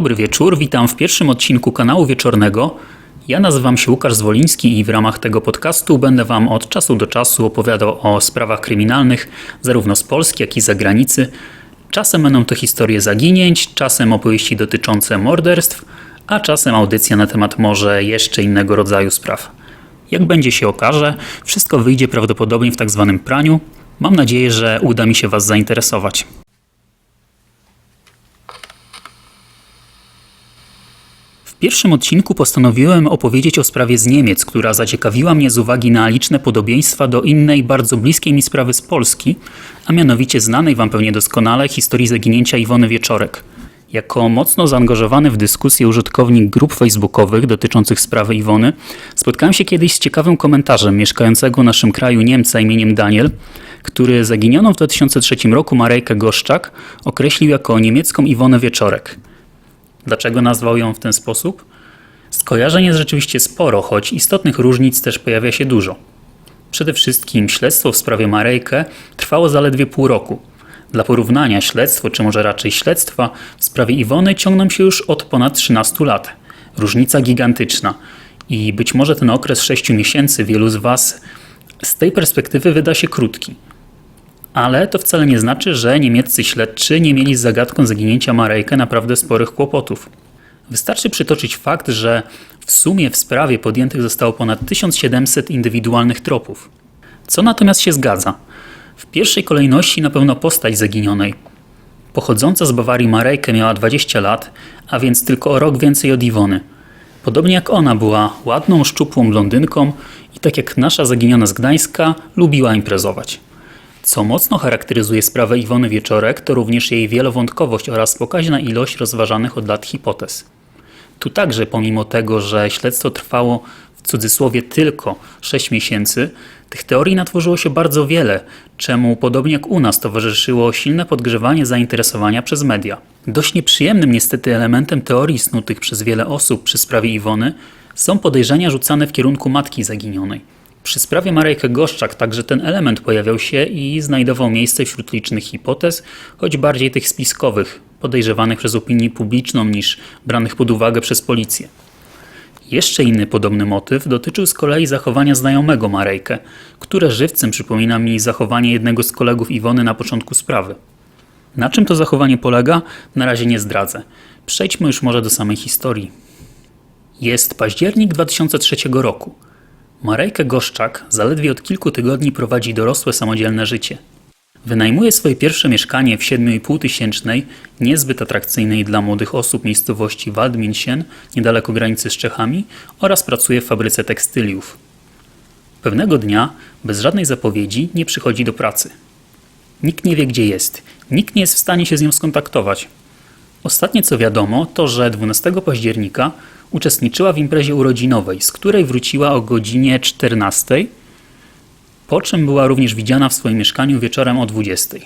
Dobry wieczór, witam w pierwszym odcinku kanału wieczornego. Ja nazywam się Łukasz Zwoliński i w ramach tego podcastu będę Wam od czasu do czasu opowiadał o sprawach kryminalnych, zarówno z Polski, jak i zagranicy. Czasem będą to historie zaginięć, czasem opowieści dotyczące morderstw, a czasem audycja na temat może jeszcze innego rodzaju spraw. Jak będzie się okaże, wszystko wyjdzie prawdopodobnie w tak zwanym praniu. Mam nadzieję, że uda mi się Was zainteresować. Pierwszym odcinku postanowiłem opowiedzieć o sprawie z Niemiec, która zaciekawiła mnie z uwagi na liczne podobieństwa do innej, bardzo bliskiej mi sprawy z Polski, a mianowicie znanej Wam pewnie doskonale historii zaginięcia Iwony Wieczorek. Jako mocno zaangażowany w dyskusję użytkownik grup facebookowych dotyczących sprawy Iwony, spotkałem się kiedyś z ciekawym komentarzem mieszkającego w naszym kraju Niemca imieniem Daniel, który zaginioną w 2003 roku Marejkę Goszczak określił jako niemiecką Iwonę Wieczorek. Dlaczego nazwał ją w ten sposób? Skojarzeń jest rzeczywiście sporo, choć istotnych różnic też pojawia się dużo. Przede wszystkim śledztwo w sprawie Marejkę trwało zaledwie pół roku. Dla porównania śledztwo, czy może raczej śledztwa w sprawie Iwony ciągną się już od ponad 13 lat. Różnica gigantyczna. I być może ten okres 6 miesięcy wielu z Was z tej perspektywy wyda się krótki. Ale to wcale nie znaczy, że niemieccy śledczy nie mieli z zagadką zaginięcia Marejkę naprawdę sporych kłopotów. Wystarczy przytoczyć fakt, że w sumie w sprawie podjętych zostało ponad 1700 indywidualnych tropów. Co natomiast się zgadza? W pierwszej kolejności na pewno postać zaginionej. Pochodząca z Bawarii Marejkę miała 20 lat, a więc tylko o rok więcej od Iwony. Podobnie jak ona była ładną, szczupłą blondynką i tak jak nasza zaginiona z Gdańska, lubiła imprezować. Co mocno charakteryzuje sprawę Iwony Wieczorek, to również jej wielowątkowość oraz pokaźna ilość rozważanych od lat hipotez. Tu także, pomimo tego, że śledztwo trwało w cudzysłowie tylko 6 miesięcy, tych teorii natworzyło się bardzo wiele, czemu podobnie jak u nas towarzyszyło silne podgrzewanie zainteresowania przez media. Dość nieprzyjemnym niestety elementem teorii snutych przez wiele osób przy sprawie Iwony są podejrzenia rzucane w kierunku matki zaginionej. Przy sprawie Marejkę Goszczak także ten element pojawiał się i znajdował miejsce wśród licznych hipotez, choć bardziej tych spiskowych, podejrzewanych przez opinię publiczną niż branych pod uwagę przez policję. Jeszcze inny podobny motyw dotyczył z kolei zachowania znajomego Marejkę, które żywcem przypomina mi zachowanie jednego z kolegów Iwony na początku sprawy. Na czym to zachowanie polega, na razie nie zdradzę. Przejdźmy już może do samej historii. Jest październik 2003 roku. Marejka Goszczak zaledwie od kilku tygodni prowadzi dorosłe samodzielne życie. Wynajmuje swoje pierwsze mieszkanie w 7,5 tysięcznej, niezbyt atrakcyjnej dla młodych osób miejscowości Waldminsien, niedaleko granicy z Czechami oraz pracuje w fabryce tekstyliów. Pewnego dnia, bez żadnej zapowiedzi, nie przychodzi do pracy. Nikt nie wie, gdzie jest, nikt nie jest w stanie się z nią skontaktować. Ostatnie co wiadomo, to że 12 października uczestniczyła w imprezie urodzinowej, z której wróciła o godzinie 14, po czym była również widziana w swoim mieszkaniu wieczorem o 20.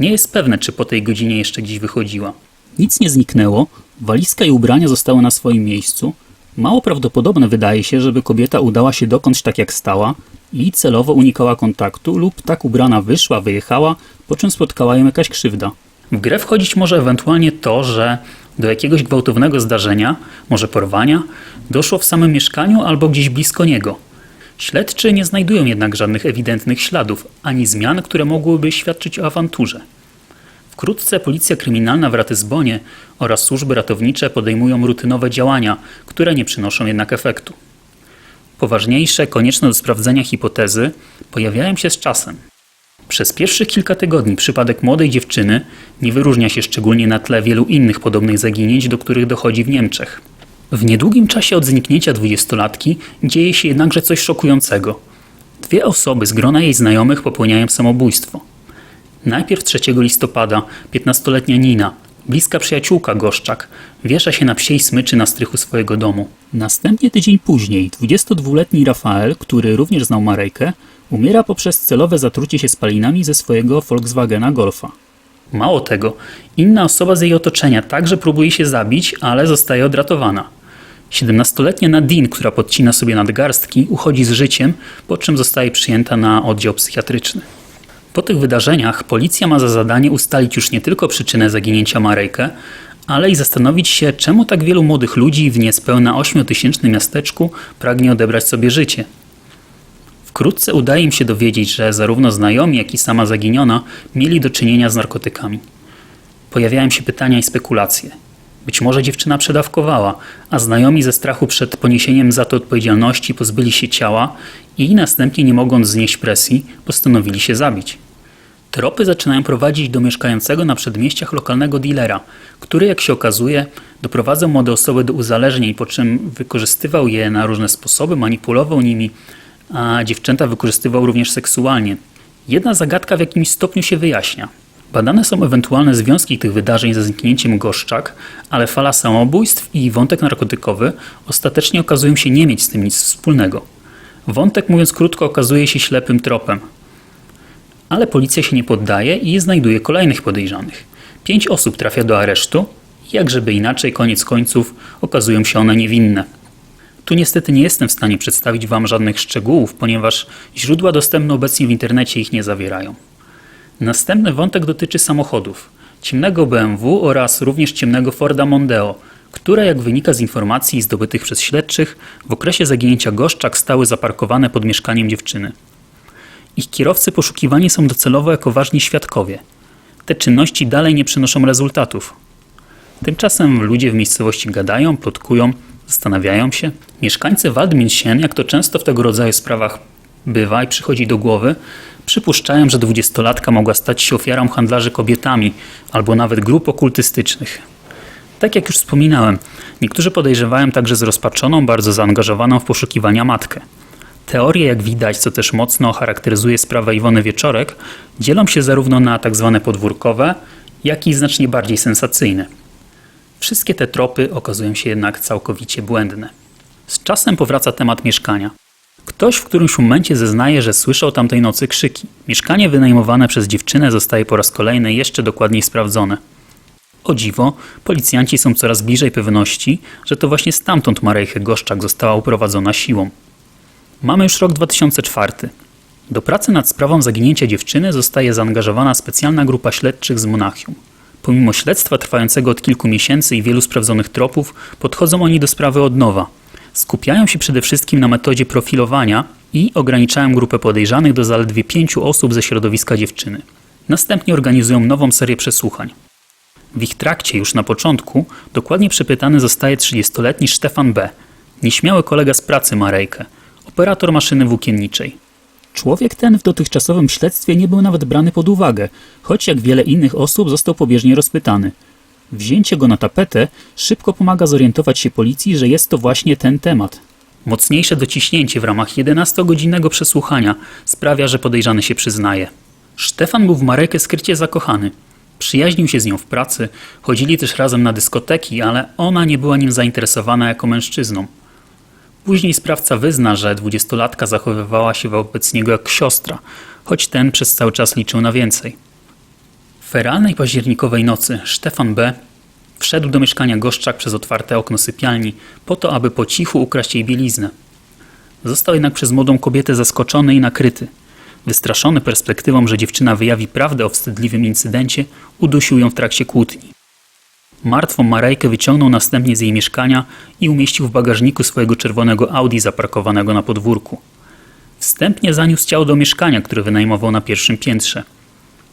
Nie jest pewne, czy po tej godzinie jeszcze gdzieś wychodziła. Nic nie zniknęło, walizka i ubrania zostały na swoim miejscu. Mało prawdopodobne wydaje się, żeby kobieta udała się dokądś tak jak stała i celowo unikała kontaktu lub tak ubrana wyszła, wyjechała, po czym spotkała ją jakaś krzywda. W grę wchodzić może ewentualnie to, że do jakiegoś gwałtownego zdarzenia, może porwania, doszło w samym mieszkaniu albo gdzieś blisko niego. Śledczy nie znajdują jednak żadnych ewidentnych śladów ani zmian, które mogłyby świadczyć o awanturze. Wkrótce policja kryminalna w Ratyzbonie oraz służby ratownicze podejmują rutynowe działania, które nie przynoszą jednak efektu. Poważniejsze, konieczne do sprawdzenia hipotezy pojawiają się z czasem. Przez pierwszych kilka tygodni przypadek młodej dziewczyny nie wyróżnia się szczególnie na tle wielu innych podobnych zaginięć, do których dochodzi w Niemczech. W niedługim czasie od zniknięcia dwudziestolatki dzieje się jednakże coś szokującego. Dwie osoby z grona jej znajomych popełniają samobójstwo. Najpierw 3 listopada 15-letnia Nina, bliska przyjaciółka Goszczak, wiesza się na psiej smyczy na strychu swojego domu. Następnie tydzień później 22-letni Rafael, który również znał Marejkę, umiera poprzez celowe zatrucie się spalinami ze swojego Volkswagena Golfa. Mało tego, inna osoba z jej otoczenia także próbuje się zabić, ale zostaje odratowana. 17-letnia Nadine, która podcina sobie nadgarstki, uchodzi z życiem, po czym zostaje przyjęta na oddział psychiatryczny. Po tych wydarzeniach policja ma za zadanie ustalić już nie tylko przyczynę zaginięcia Marejkę, ale i zastanowić się, czemu tak wielu młodych ludzi w niespełna ośmiotysięcznym miasteczku pragnie odebrać sobie życie. Wkrótce udaje im się dowiedzieć, że zarówno znajomi, jak i sama zaginiona mieli do czynienia z narkotykami. Pojawiają się pytania i spekulacje. Być może dziewczyna przedawkowała, a znajomi ze strachu przed poniesieniem za to odpowiedzialności pozbyli się ciała i następnie, nie mogąc znieść presji, postanowili się zabić. Tropy zaczynają prowadzić do mieszkającego na przedmieściach lokalnego dealera, który, jak się okazuje, doprowadzał młode osoby do uzależnień, po czym wykorzystywał je na różne sposoby, manipulował nimi, a dziewczęta wykorzystywał również seksualnie. Jedna zagadka w jakimś stopniu się wyjaśnia. Badane są ewentualne związki tych wydarzeń ze zniknięciem Goszczak, ale fala samobójstw i wątek narkotykowy ostatecznie okazują się nie mieć z tym nic wspólnego. Wątek, mówiąc krótko, okazuje się ślepym tropem. Ale policja się nie poddaje i znajduje kolejnych podejrzanych. Pięć osób trafia do aresztu i jak inaczej, koniec końców, okazują się one niewinne. Tu niestety nie jestem w stanie przedstawić Wam żadnych szczegółów, ponieważ źródła dostępne obecnie w internecie ich nie zawierają. Następny wątek dotyczy samochodów. Ciemnego BMW oraz również ciemnego Forda Mondeo, które, jak wynika z informacji zdobytych przez śledczych, w okresie zaginięcia Goszczak stały zaparkowane pod mieszkaniem dziewczyny. Ich kierowcy poszukiwani są docelowo jako ważni świadkowie. Te czynności dalej nie przynoszą rezultatów. Tymczasem ludzie w miejscowości gadają, plotkują, zastanawiają się. Mieszkańcy Waldminchen, jak to często w tego rodzaju sprawach bywa i przychodzi do głowy, przypuszczają, że dwudziestolatka mogła stać się ofiarą handlarzy kobietami albo nawet grup okultystycznych. Tak jak już wspominałem, niektórzy podejrzewają także zrozpaczoną, bardzo zaangażowaną w poszukiwania matkę. Teorie, jak widać, co też mocno charakteryzuje sprawę Iwony Wieczorek, dzielą się zarówno na tzw. Tak podwórkowe, jak i znacznie bardziej sensacyjne. Wszystkie te tropy okazują się jednak całkowicie błędne. Z czasem powraca temat mieszkania. Ktoś w którymś momencie zeznaje, że słyszał tamtej nocy krzyki. Mieszkanie wynajmowane przez dziewczynę zostaje po raz kolejny jeszcze dokładniej sprawdzone. O dziwo, policjanci są coraz bliżej pewności, że to właśnie stamtąd Marejche Goszczak została uprowadzona siłą. Mamy już rok 2004. Do pracy nad sprawą zaginięcia dziewczyny zostaje zaangażowana specjalna grupa śledczych z Monachium. Pomimo śledztwa trwającego od kilku miesięcy i wielu sprawdzonych tropów, podchodzą oni do sprawy od nowa. Skupiają się przede wszystkim na metodzie profilowania i ograniczają grupę podejrzanych do zaledwie pięciu osób ze środowiska dziewczyny. Następnie organizują nową serię przesłuchań. W ich trakcie już na początku dokładnie przepytany zostaje 30-letni Stefan B., nieśmiały kolega z pracy Marejkę, operator maszyny włókienniczej. Człowiek ten w dotychczasowym śledztwie nie był nawet brany pod uwagę, choć jak wiele innych osób został pobieżnie rozpytany. Wzięcie go na tapetę szybko pomaga zorientować się policji, że jest to właśnie ten temat. Mocniejsze dociśnięcie w ramach 11-godzinnego przesłuchania sprawia, że podejrzany się przyznaje. Stefan był w Marekę skrycie zakochany. Przyjaźnił się z nią w pracy, chodzili też razem na dyskoteki, ale ona nie była nim zainteresowana jako mężczyzną. Później sprawca wyzna, że dwudziestolatka zachowywała się wobec niego jak siostra, choć ten przez cały czas liczył na więcej. W feralnej październikowej nocy Stefan B. wszedł do mieszkania Goszczak przez otwarte okno sypialni po to, aby po cichu ukraść jej bieliznę. Został jednak przez młodą kobietę zaskoczony i nakryty. Wystraszony perspektywą, że dziewczyna wyjawi prawdę o wstydliwym incydencie, udusił ją w trakcie kłótni. Martwą Marejkę wyciągnął następnie z jej mieszkania i umieścił w bagażniku swojego czerwonego Audi zaparkowanego na podwórku. Wstępnie zaniósł ciało do mieszkania, które wynajmował na pierwszym piętrze.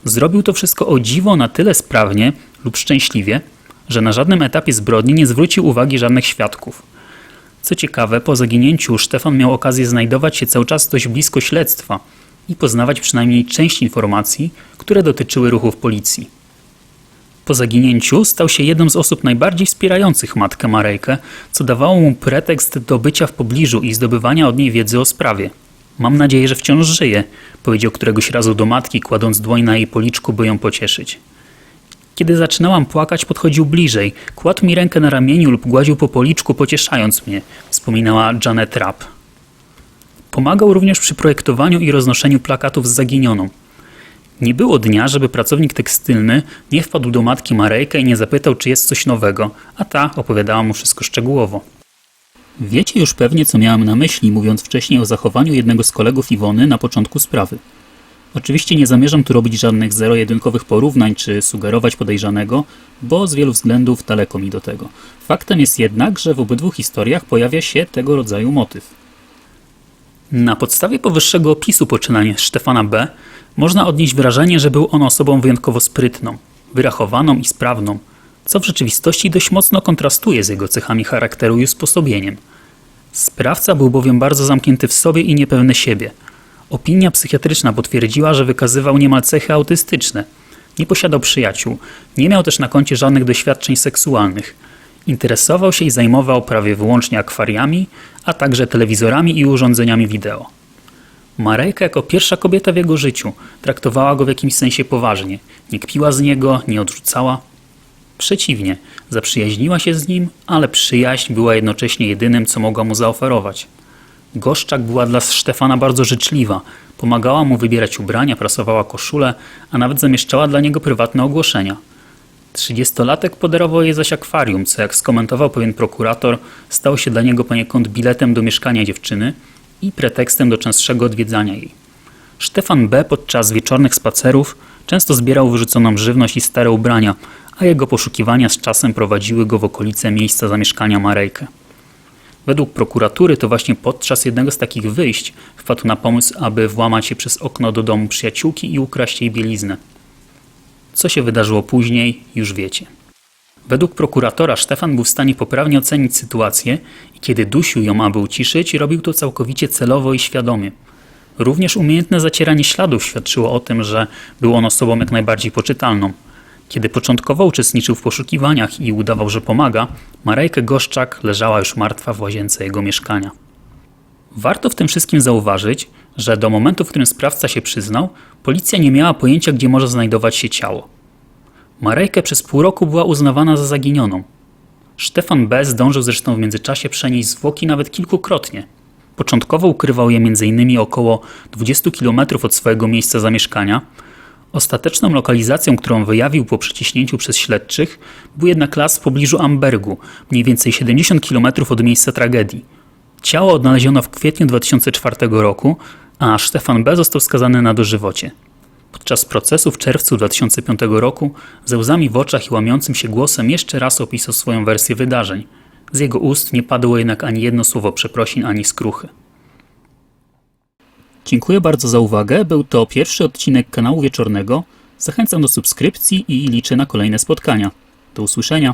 Zrobił to wszystko o dziwo na tyle sprawnie lub szczęśliwie, że na żadnym etapie zbrodni nie zwrócił uwagi żadnych świadków. Co ciekawe, po zaginięciu Stefan miał okazję znajdować się cały czas dość blisko śledztwa i poznawać przynajmniej część informacji, które dotyczyły ruchów policji. Po zaginięciu stał się jedną z osób najbardziej wspierających matkę Marejkę, co dawało mu pretekst do bycia w pobliżu i zdobywania od niej wiedzy o sprawie. Mam nadzieję, że wciąż żyje, powiedział któregoś razu do matki, kładąc dłoń na jej policzku, by ją pocieszyć. Kiedy zaczynałam płakać, podchodził bliżej, kładł mi rękę na ramieniu lub gładził po policzku, pocieszając mnie, wspominała Janet Rapp. Pomagał również przy projektowaniu i roznoszeniu plakatów z zaginioną. Nie było dnia, żeby pracownik tekstylny nie wpadł do matki Marejka i nie zapytał, czy jest coś nowego, a ta opowiadała mu wszystko szczegółowo. Wiecie już pewnie, co miałem na myśli, mówiąc wcześniej o zachowaniu jednego z kolegów Iwony na początku sprawy. Oczywiście nie zamierzam tu robić żadnych zero-jedynkowych porównań czy sugerować podejrzanego, bo z wielu względów daleko mi do tego. Faktem jest jednak, że w obydwu historiach pojawia się tego rodzaju motyw. Na podstawie powyższego opisu poczynań Stefana B. można odnieść wrażenie, że był on osobą wyjątkowo sprytną, wyrachowaną i sprawną, co w rzeczywistości dość mocno kontrastuje z jego cechami charakteru i usposobieniem. Sprawca był bowiem bardzo zamknięty w sobie i niepewny siebie. Opinia psychiatryczna potwierdziła, że wykazywał niemal cechy autystyczne. Nie posiadał przyjaciół, nie miał też na koncie żadnych doświadczeń seksualnych. Interesował się i zajmował prawie wyłącznie akwariami, a także telewizorami i urządzeniami wideo. Marejka jako pierwsza kobieta w jego życiu traktowała go w jakimś sensie poważnie. Nie kpiła z niego, nie odrzucała. Przeciwnie, zaprzyjaźniła się z nim, ale przyjaźń była jednocześnie jedynym, co mogła mu zaoferować. Goszczak była dla Stefana bardzo życzliwa. Pomagała mu wybierać ubrania, prasowała koszule, a nawet zamieszczała dla niego prywatne ogłoszenia. Trzydziestolatek podarował jej zaś akwarium, co jak skomentował pewien prokurator, stało się dla niego poniekąd biletem do mieszkania dziewczyny i pretekstem do częstszego odwiedzania jej. Stefan B. podczas wieczornych spacerów często zbierał wyrzuconą żywność i stare ubrania, a jego poszukiwania z czasem prowadziły go w okolice miejsca zamieszkania Marejkę. Według prokuratury to właśnie podczas jednego z takich wyjść wpadł na pomysł, aby włamać się przez okno do domu przyjaciółki i ukraść jej bieliznę. Co się wydarzyło później, już wiecie. Według prokuratora Stefan był w stanie poprawnie ocenić sytuację i kiedy dusił ją, aby uciszyć, robił to całkowicie celowo i świadomie. Również umiejętne zacieranie śladów świadczyło o tym, że był on osobą jak najbardziej poczytalną. Kiedy początkowo uczestniczył w poszukiwaniach i udawał, że pomaga, Marejka Goszczak leżała już martwa w łazience jego mieszkania. Warto w tym wszystkim zauważyć, że do momentu, w którym sprawca się przyznał, policja nie miała pojęcia, gdzie może znajdować się ciało. Marejkę przez pół roku była uznawana za zaginioną. Stefan B. zdążył zresztą w międzyczasie przenieść zwłoki nawet kilkukrotnie. Początkowo ukrywał je m.in. około 20 km od swojego miejsca zamieszkania. Ostateczną lokalizacją, którą wyjawił po przeciśnięciu przez śledczych, był jednak las w pobliżu Ambergu, mniej więcej 70 km od miejsca tragedii. Ciało odnaleziono w kwietniu 2004 roku, a Stefan B. został skazany na dożywocie. Podczas procesu w czerwcu 2005 roku ze łzami w oczach i łamiącym się głosem jeszcze raz opisał swoją wersję wydarzeń. Z jego ust nie padło jednak ani jedno słowo przeprosin ani skruchy. Dziękuję bardzo za uwagę. Był to pierwszy odcinek kanału wieczornego. Zachęcam do subskrypcji i liczę na kolejne spotkania. Do usłyszenia.